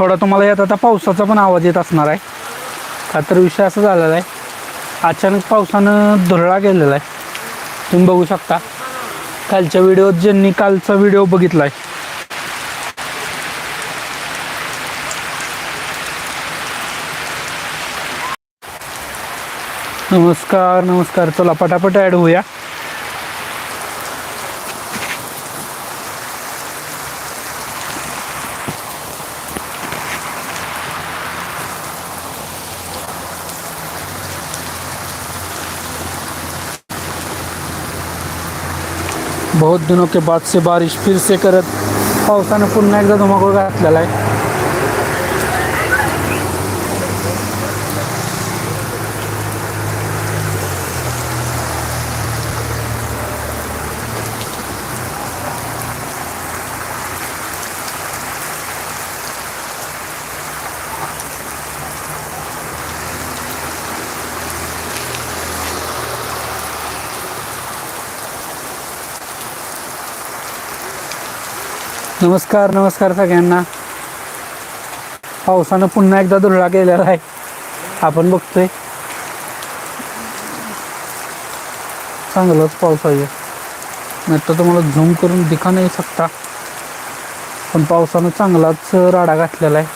थोडा तुम्हाला यात आता पावसाचा पण आवाज येत असणार आहे. का तर विषय असा झालेला आहे. अचानक पावसानं धुरळा गेलेला आहे. तुम्ही बघू शकता. कालच्या व्हिडिओत ज्यांनी कालचा व्हिडिओ बघितला आहे नमस्कार नमस्कार. चला पटापट ॲड होऊया. बहुत दिनों के बाद से बारिश फिर से करत पावसानं पुन्हा एकदा धुमाकूळ घातलेला आहे नमस्कार नमस्कार सगळ्यांना. पावसानं पुन्हा एकदा धुरळा केलेला आहे. आपण बघतोय. चांगलंच पाऊस आहे. नाही तर तुम्हाला झूम करून दिखा नाही शकता. पण पावसानं चांगलाच राडा घातलेला आहे.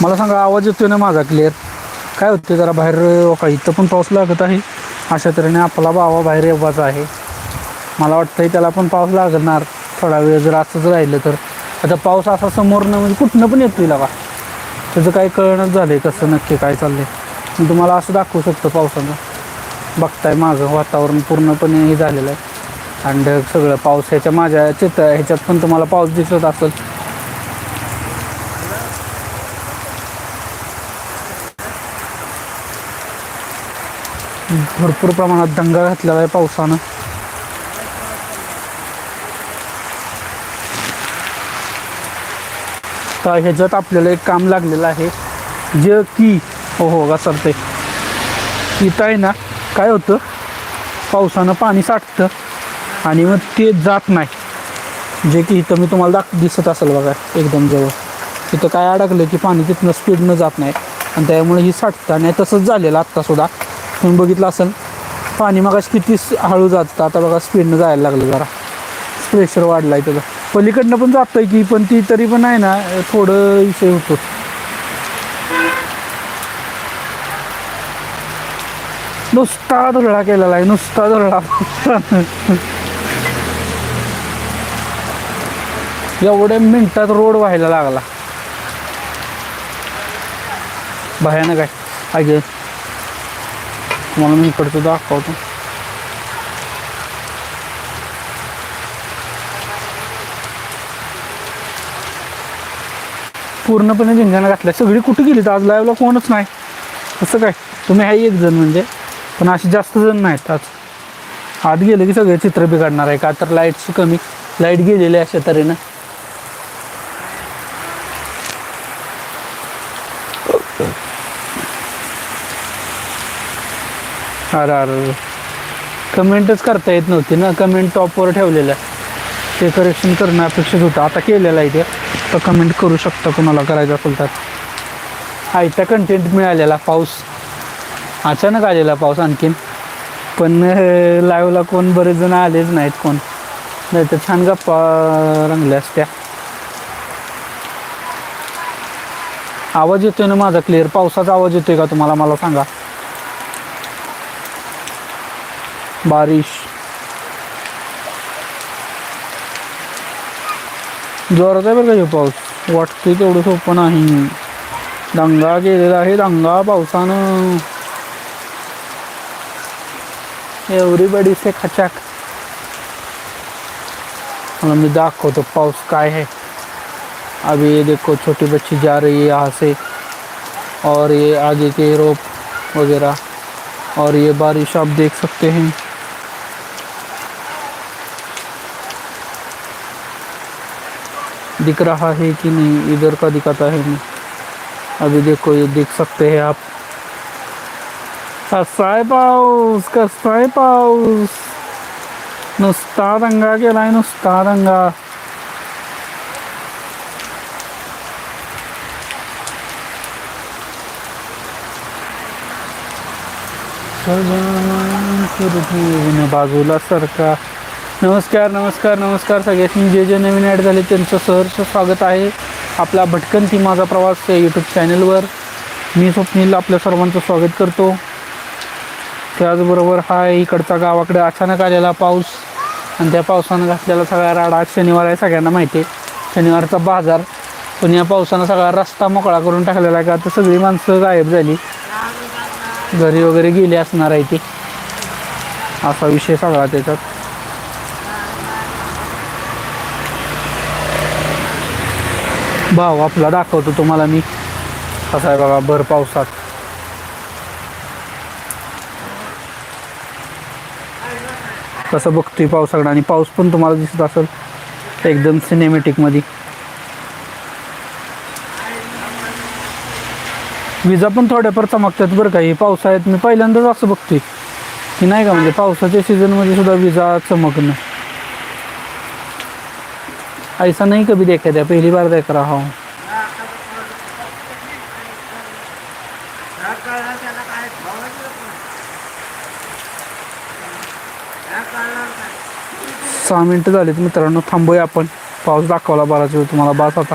मला सांगा आवाज येतोय ना माझा क्लिअर काय होते जरा बाहेर का इथं पण पाऊस लागत आहे. अशा तऱ्हेने आपला बाबा बाहेर येवाचा आहे. मला वाटतंय त्याला पण पाऊस लागणार. थोडा वेळ जर असंच राहिलं तर. आता पाऊस असा समोरनं म्हणजे कुठनं पण येतोय का त्याचं काही कळणंच झालंय कसं नक्की काय चाललंय. मी तुम्हाला असं दाखवू शकतो पावसाचं. बघताय माझं वातावरण पूर्णपणे हे झालेलं आहे. आणि सगळं पाऊस ह्याच्या माझ्या चित्र ह्याच्यात पण तुम्हाला पाऊस दिसत असेल. भरपूर प्रमाणात दंगा घातलेला आहे पावसानं. तर ह्याच्यात आपल्याला एक काम लागलेलं आहे. जे की हो हो घसरते इथं आहे ना काय होतं? पावसानं पाणी साठतं आणि मग ते जात नाही. जे की इथं मी तुम्हाला दाख दिसत असेल बघा एकदम जवळ. तिथं काय अडकलं की पाणी तिथनं स्पीडनं जात नाही. आणि त्यामुळे ही साठतं आणि तसंच झालेलं आत्तासुद्धा तुम्ही बघितलं असेल पाणी मगाशी किती हळू जातं. आता बघा स्पीडनं जायला लागलं जरा. प्रेशर वाढला आहे त्याचं. पलीकडनं पण जातंय की पण ती तरी पण आहे ना थोडं विषय होतो. नुसता धुरळा केलेला आहे नुसता धुरळा. एवढ्या मिनिटात रोड व्हायला लागला. भयानक आहे. अगे तुम्हाला मी इकडचं दाखवतो. पूर्णपणे झिंगाणं घातल्या. सगळी कुठे गेली तर आज लाईव्हला कोणच नाही. असं काय? तुम्ही आहे एक जण म्हणजे. पण असे जास्त जण नाहीत आज. आत गेले की सगळे चित्र बिघडणार आहे का? तर लाईट्स कमी. लाइट गेलेली अशा तऱ्हेनं. अरे अरे कमेंटच करता येत नव्हती ना कमेंट टॉपवर ठेवलेलं ते करेक्शन करणं अपेक्षित होतं. आता केलेलं आहे ते. तर कमेंट करू शकता कोणाला करायचं असेल तर. आयता कंटेंट मिळालेला पाऊस. अचानक आलेला पाऊस आणखीन. पण लाईव्हला कोण बरेच जण आलेच नाहीत कोण. नाही तर छान गप्पा रंगल्या असत्या. आवाज येतोय ना माझा? क्लिअर पावसाचा आवाज येतोय का तुम्हाला? मला सांगा. बारिश। जोरात आहे बरं का हे पाऊस. वाटतोय तेवढं सोपं नाही. दंगा गेलेला आहे, दंगा पावसानं. एव्हरीबडी से खचाक. मला मी दाखवतो पाऊस काय है अभी ये देखो छोटी बच्ची जा रही है यहाँ से। और ये आगे के रोप वगैरह। और ये बारिश आप देख सकते हैं। दिख रहा है कि नहीं, इधर का दिखाता है नहीं। अभी देखो, ये देख सकते हैं आप। कसा आहे पाऊस नुसता रंगा केलाय नुसता रंगा सजान बाजूला सरका नमस्कार नमस्कार नमस्कार सगळ्यांनी. जे जे नवीन ॲड झाले त्यांचं सहर्ष स्वागत आहे आपला भटकंती माझा प्रवास या यूट्यूब चॅनलवर मी स्वप्नील आपल्या सर्वांचं स्वागत करतो. त्याचबरोबर हा इकडचा गावाकडे अचानक आलेला पाऊस. आणि त्या पावसानं घातलेला सगळा राडा शनिवार आहे सगळ्यांना माहिती आहे. शनिवारचा बाजार. पण या पावसानं सगळा रस्ता मोकळा करून टाकलेला आहे का? आता सगळी माणसं गायब झाली. घरी वगैरे गेली असणार आहे ती. असा विषय सगळा त्याच्यात. भाव आपला दाखवतो तुम्हाला मी. कसा आहे बघा भर पावसात. कसं बघतोय पावसाकडे आणि पाऊस पण तुम्हाला दिसत असेल एकदम सिनेमॅटिकमध्ये. विजा पण थोड्याफार चमकतात बरं का हे पावसाळ्यात मी पहिल्यांदाच असं बघतोय. की नाही का म्हणजे पावसाच्या सीझनमध्ये सुद्धा विजा चमकणं. ऐसा नहीं कभी देखा था पहली बार देख रहा हूँ। सहा मिनटं झालीत मित्रांनो थांबूया आपण. पाऊस दाखवला बराच वेळ तुम्हाला बास आता.